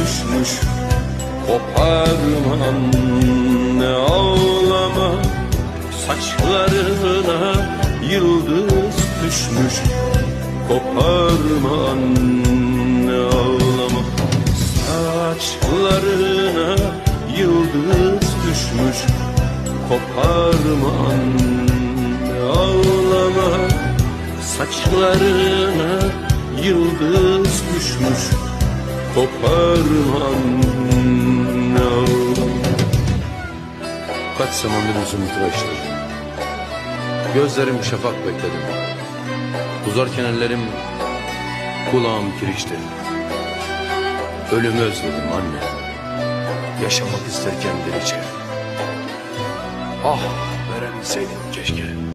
düşmüş Koparma anne ağlama. Saçlarına yıldız düşmüş Koparma anne ağlama. Saçlarına yıldız düşmüş Koparma anne ağlama. Saçlarına Koparma anne ağlama Kaç zamandır yüzümü tıraşladım. Gözlerim şafak bekledim. Uzarken ellerim kulağım kirişti. Ölümü özledim anne. Yaşamak isterken delice. Ah verebilseydim keşke.